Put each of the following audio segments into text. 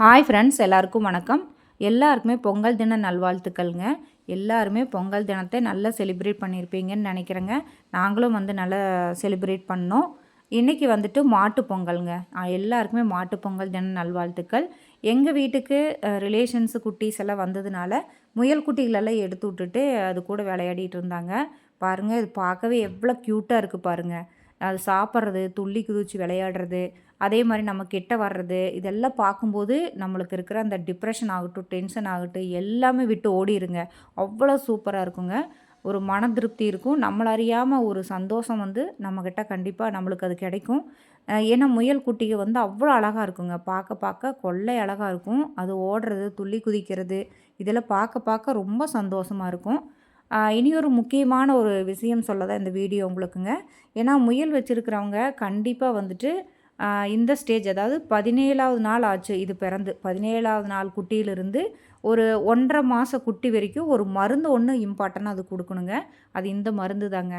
Hi friends எல்லாருக்கும் வணக்கம். எல்லாருக்குமே பொங்கல் தின நல்வாழ்த்துக்கள்ங்க. எல்லாருமே பொங்கல் தினத்தை நல்லா செலிப்ரேட் பண்ணியிருப்பீங்கன்னு நினைக்கிறேங்க. நாங்களும் வந்து நல்லா செலிப்ரேட் பண்ணோம். இன்றைக்கி வந்துட்டு மாட்டு பொங்கல்ங்க. எல்லாருக்குமே மாட்டு பொங்கல் தின நல்வாழ்த்துக்கள். எங்கள் வீட்டுக்கு ரிலேஷன்ஸு குட்டீஸ் எல்லாம் வந்ததுனால முயல் குட்டிகளெல்லாம் எடுத்து விட்டுட்டு அது கூட விளையாடிட்டு இருந்தாங்க. பாருங்கள் இது பார்க்கவே எவ்வளோ க்யூட்டாக இருக்குது பாருங்கள் அது சாப்பிட்றது துள்ளி குதிச்சு விளையாடுறது அதே மாதிரி நம்ம கிட்ட வர்றது இதெல்லாம் பார்க்கும்போது நம்மளுக்கு இருக்கிற அந்த டிப்ரெஷன் ஆகட்டும் டென்ஷன் ஆகட்டும் எல்லாமே விட்டு ஓடிடுங்க அவ்வளோ சூப்பராக இருக்குங்க. ஒரு மன திருப்தி இருக்கும். நம்மள அறியாமல் ஒரு சந்தோஷம் வந்து நம்மக்கிட்ட கண்டிப்பாக நம்மளுக்கு அது கிடைக்கும். ஏன்னா முயல் குட்டிக வந்து அவ்வளோ அழகாக இருக்குங்க. பார்க்க பார்க்க கொள்ளை அழகாக இருக்கும். அது ஓடுறது துள்ளி குதிக்கிறது இதெல்லாம் பார்க்க பார்க்க ரொம்ப சந்தோஷமாக இருக்கும். இனி ஒரு முக்கியமான ஒரு விஷயம் சொல்ல தான் இந்த வீடியோ உங்களுக்குங்க. ஏன்னா முயல் வச்சுருக்கிறவங்க கண்டிப்பாக வந்துட்டு இந்த ஸ்டேஜ் அதாவது பதினேழாவது நாள் ஆச்சு இது பிறந்து. பதினேழாவது நாள் குட்டியிலிருந்து ஒரு ஒன்றரை மாத குட்டி வரைக்கும் ஒரு மருந்து ஒன்று இம்பார்ட்டனாக அது கொடுக்கணுங்க. அது இந்த மருந்து தாங்க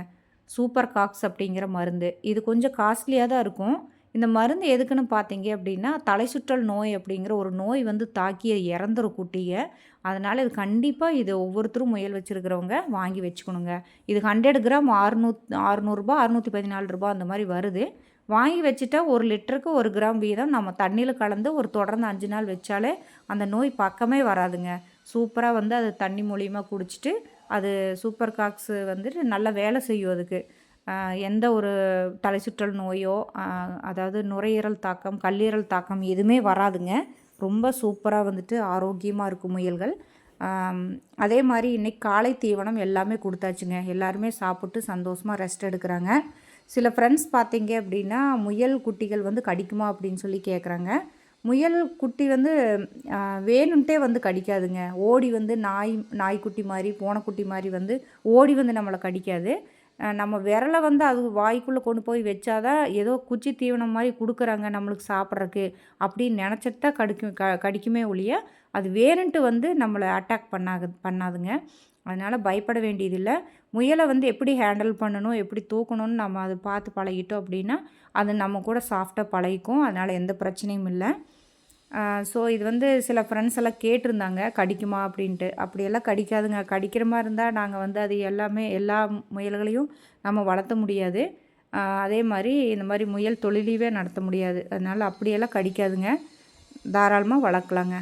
சூப்பர் காக்ஸ் அப்படிங்கிற மருந்து. இது கொஞ்சம் காஸ்ட்லியாக தான் இருக்கும். இந்த மருந்து எதுக்குன்னு பார்த்தீங்க அப்படின்னா தலை சுற்றல் நோய் அப்படிங்கிற ஒரு நோய் வந்து தாக்கி இறந்துரும் குட்டியை. அதனால் இது கண்டிப்பாக இது ஒவ்வொருத்தரும் முயல் வச்சுருக்கிறவங்க வாங்கி வச்சுக்கணுங்க. இது ஹண்ட்ரட் கிராம் அறுநூத் அறுநூறுபா அறுநூற்றி பதினாலு ரூபா அந்த மாதிரி வருது. வாங்கி வச்சுட்டா ஒரு லிட்டருக்கு ஒரு கிராம் வீதம் நம்ம தண்ணியில் கலந்து ஒரு தொடர்ந்து அஞ்சு நாள் வச்சாலே அந்த நோய் பக்கமே வராதுங்க. சூப்பராக வந்து அது தண்ணி மூலியமாக குடிச்சிட்டு அது சூப்பர் காக்ஸு வந்துட்டு நல்லா வேலை செய்யும் அதுக்கு. எந்த ஒரு தலை சுற்றல் நோயோ அதாவது நுரையீரல் தாக்கம் கல்லீரல் தாக்கம் எதுவுமே வராதுங்க. ரொம்ப சூப்பராக வந்துட்டு ஆரோக்கியமாக இருக்கும் முயல்கள். அதே மாதிரி இன்றைக்கி காலை தீவனம் எல்லாமே கொடுத்தாச்சுங்க. எல்லாருமே சாப்பிட்டு சந்தோஷமாக ரெஸ்ட் எடுக்கிறாங்க. சில ஃப்ரெண்ட்ஸ் பார்த்தீங்க அப்படின்னா முயல் குட்டிகள் வந்து கடிக்குமா அப்படின்னு சொல்லி கேட்குறாங்க முயல் குட்டி வந்து வேணுன்ட்டே வந்து கடிக்காதுங்க. ஓடி வந்து நாய் நாய்க்குட்டி மாதிரி பூனைக்குட்டி மாதிரி வந்து ஓடி வந்து நம்மளை கடிக்காது. நம்ம விரலை வந்து அது வாய்க்குள்ளே கொண்டு போய் வச்சாதான் ஏதோ குச்சி தீவனம் மாதிரி கொடுக்குறாங்க நம்மளுக்கு சாப்பிட்றக்கு அப்படின்னு நினச்சிட்டு தான் கடிக்கும் க கடிக்குமே ஒழிய அது வேணுன்ட்டு வந்து நம்மளை அட்டாக் பண்ணாது பண்ணாதுங்க. அதனால் பயப்பட வேண்டியதில்லை. முயலை வந்து எப்படி ஹேண்டில் பண்ணணும் எப்படி தூக்கணும்னு நம்ம அதை பார்த்து பழகிட்டோம் அப்படின்னா அது நம்ம கூட சாஃப்டாக பழகிக்கும். அதனால் எந்த பிரச்சனையும் இல்லை. ஸோ இது வந்து சில ஃப்ரெண்ட்ஸ் எல்லாம் கேட்டிருந்தாங்க கடிக்குமா? அப்படின்ட்டு. அப்படியெல்லாம் கடிக்காதுங்க. கடிக்கிற மாதிரி இருந்தால் நாங்கள் வந்து அது எல்லாமே எல்லா முயல்களையும் நம்ம வளர்த்த முடியாது. அதே மாதிரி இந்த மாதிரி முயல் தொழிலையே நடத்த முடியாது. அதனால் அப்படியெல்லாம் கடிக்காதுங்க. தாராளமாக வளர்க்கலாங்க.